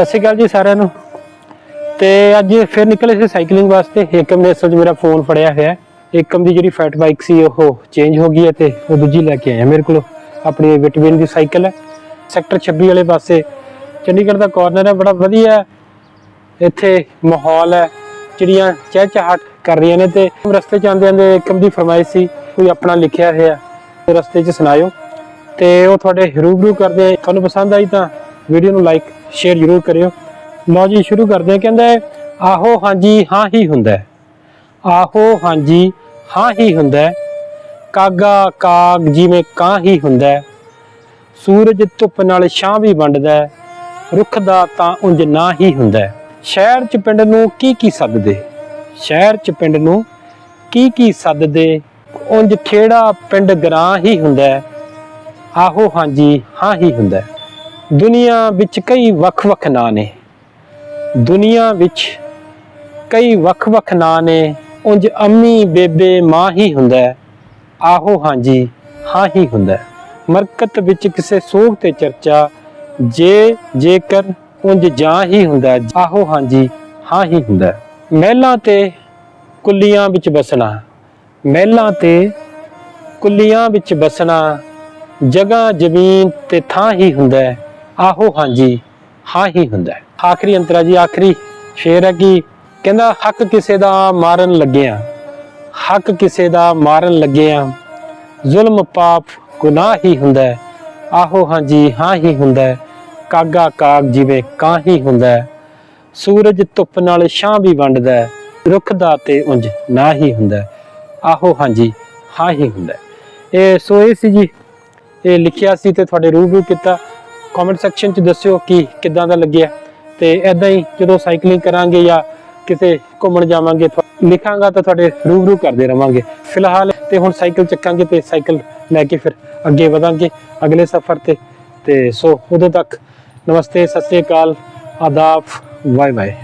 ਸਤਿ ਸ਼੍ਰੀ ਅਕਾਲ ਜੀ ਸਾਰਿਆਂ ਨੂੰ। ਤੇ ਅੱਜ ਫਿਰ ਨਿਕਲੇ ਸੀ ਸਾਈਕਲਿੰਗ ਵਾਸਤੇ। ਏਕਮ ਨੇ ਅਸਲ 'ਚ ਮੇਰਾ ਫੋਨ ਫੜਿਆ ਹੋਇਆ ਏਕਮ ਦੀ ਜਿਹੜੀ ਫੈਟ ਬਾਈਕ ਸੀ, ਉਹ ਚੇਂਜ ਹੋ ਗਈ ਹੈ ਤੇ ਉਹ ਦੂਜੀ ਲੈ ਕੇ ਆਇਆ ਮੇਰੇ ਕੋਲ ਆਪਣੀ ਵਿਟਵਿਨ ਦੀ ਸਾਈਕਲ ਹੈ। ਸੈਕਟਰ 26 ਵਾਲੇ ਪਾਸੇ। ਚੰਡੀਗੜ੍ਹ ਦਾ ਕਾਰਨਰ ਹੈ। ਬੜਾ ਵਧੀਆ ਇੱਥੇ ਮਾਹੌਲ ਹੈ। ਚਿੜੀਆਂ ਚਹਿਚਹਾਟ ਕਰ ਰਹੀਆਂ ਨੇ ਤੇ ਰਸਤੇ ਚ ਆਉਂਦੇ ਆਉਂਦੇ ਏਕਮ ਦੀ ਫਰਮਾਇਸ਼ ਸੀ। ਕੋਈ ਆਪਣਾ ਲਿਖਿਆ ਹੋਇਆ ਰਸਤੇ 'ਚ ਸੁਣਾਇਓ। ਤੇ ਉਹ ਤੁਹਾਡੇ ਰੂਬਰੂ ਕਰਦੇ ਤੁਹਾਨੂੰ ਪਸੰਦ ਆਈ ਤਾਂ ਵੀਡੀਓ ਨੂੰ ਲਾਈਕ ਸ਼ੇਅਰ ਜ਼ਰੂਰ ਕਰਿਓ। ਲਓ ਜੀ, ਸ਼ੁਰੂ ਕਰਦੇ ਆ ਕਹਿੰਦਾ ਆਹੋ, ਹਾਂਜੀ, ਹਾਂ ਹੀ ਹੁੰਦਾ ਆਹੋ, ਹਾਂਜੀ, ਹਾਂ ਹੀ ਹੁੰਦਾ ਕਾਗਾ, ਕਾਗ, ਜਿਵੇਂ ਕਾਂ ਹੀ ਹੁੰਦਾ ਸੂਰਜ ਧੁੱਪ ਨਾਲ ਛਾਂ ਵੀ ਵੰਡਦਾ ਰੁੱਖ ਦਾ ਤਾਂ ਉਂਝ ਨਾ ਹੀ ਹੁੰਦਾ ਸ਼ਹਿਰ ਚ ਪਿੰਡ ਨੂੰ ਕੀ ਕੀ ਸੱਦਦੇ? ਸ਼ਹਿਰ ਚ ਪਿੰਡ ਨੂੰ ਕੀ ਕੀ ਸੱਦਦੇ? ਉਂਝ ਖੇੜਾ ਪਿੰਡ ਗਰਾਂ ਹੀ ਹੁੰਦਾ ਆਹੋ, ਹਾਂਜੀ, ਹਾਂ ਹੀ ਹੁੰਦਾ ਦੁਨੀਆ ਵਿੱਚ ਕਈ ਵੱਖ-ਵੱਖ ਨਾਂ ਨੇ। ਦੁਨੀਆ ਵਿੱਚ ਕਈ ਵੱਖ-ਵੱਖ ਨਾਂ ਨੇ। ਉਂਝ ਅੰਮੀ, ਬੇਬੇ, ਮਾਂ ਹੀ ਹੁੰਦਾ ਆਹੋ ਹਾਂਜੀ ਹਾਂ ਹੀ ਹੁੰਦਾ ਮਰਕਤ ਵਿੱਚ ਕਿਸੇ ਸੋਗ ਤੇ ਚਰਚਾ, ਜੇ, ਜੇਕਰ ਉਂਝ ਜਾਂ ਹੀ ਹੁੰਦਾ ਆਹੋ ਹਾਂਜੀ ਹਾਂ ਹੀ ਹੁੰਦਾ ਮਹਿਲਾਂ ਤੇ ਕੁੱਲੀਆਂ ਵਿੱਚ ਬਸਣਾ, ਮਹਿਲਾਂ ਤੇ ਕੁੱਲੀਆਂ ਵਿੱਚ ਬਸਣਾ, ਜਗ੍ਹਾ, ਜ਼ਮੀਨ ਤੇ ਥਾਂ ਹੀ ਹੁੰਦਾ ਆਹੋ ਹਾਂਜੀ, ਹਾਂ ਹੀ ਹੁੰਦਾ ਹੈ। ਆਖਰੀ ਅੰਤਰਾ ਜੀ, ਆਖਰੀ ਸ਼ੇਰ ਹੈ ਕਿ ਕਹਿੰਦਾ, ਹੱਕ ਕਿਸੇ ਦਾ ਮਾਰਨ ਲੱਗਿਆ ਹੱਕ ਕਿਸੇ ਦਾ ਮਾਰਨ ਲੱਗਿਆ ਜ਼ੁਲਮ, ਪਾਪ, ਗੁਨਾਹ ਹੀ ਹੁੰਦਾ ਹੈ। ਆਹੋ ਹਾਂਜੀ, ਹਾਂ ਹੀ ਹੁੰਦਾ ਹੈ। ਕਾਗਾ, ਕਾਗ ਜਿਵੇਂ ਕਾਂ ਹੀ ਹੁੰਦਾ ਹੈ। ਸੂਰਜ ਧੁੱਪ ਨਾਲ ਛਾਂ ਵੀ ਵੰਡਦਾ ਹੈ। ਰੁੱਖ ਦਾ ਤੇ ਉਂਝ ਨਾ ਹੀ ਹੁੰਦਾ ਆਹੋ ਹਾਂਜੀ, ਹਾਂ ਹੀ ਹੁੰਦਾ ਇਹ ਸੋ ਇਹ ਸੀ ਜੀ। ਇਹ ਲਿਖਿਆ ਸੀ ਤੇ ਤੁਹਾਡੇ ਰੂਬਰੂ ਕੀਤਾ। ਕਮੈਂਟ ਸੈਕਸ਼ਨ 'ਚ ਦੱਸਿਓ ਕਿ ਕਿੱਦਾਂ ਦਾ ਲੱਗਿਆ। ਤੇ ਐਦਾਂ ਹੀ ਜਦੋਂ ਸਾਈਕਲਿੰਗ ਕਰਾਂਗੇ ਜਾਂ ਕਿਤੇ ਘੁੰਮਣ ਜਾਵਾਂਗੇ ਲਿਖਾਂਗਾ ਤਾਂ ਤੁਹਾਡੇ ਰੂਬਰੂ ਕਰਦੇ ਰਵਾਂਗੇ। ਫਿਲਹਾਲ ਤੇ ਹੁਣ ਸਾਈਕਲ ਚੱਕਾਂਗੇ ਤੇ ਸਾਈਕਲ ਲੈ ਕੇ ਫਿਰ ਅੱਗੇ ਵਧਾਂਗੇ ਅਗਲੇ ਸਫ਼ਰ ਤੇ। ਤੇ ਸੋ ਉਦੋਂ ਤੱਕ ਨਮਸਤੇ, ਸਤਿ ਸ੍ਰੀ ਅਕਾਲ, ਆਦਾਬ ਬਾਏ ਬਾਏ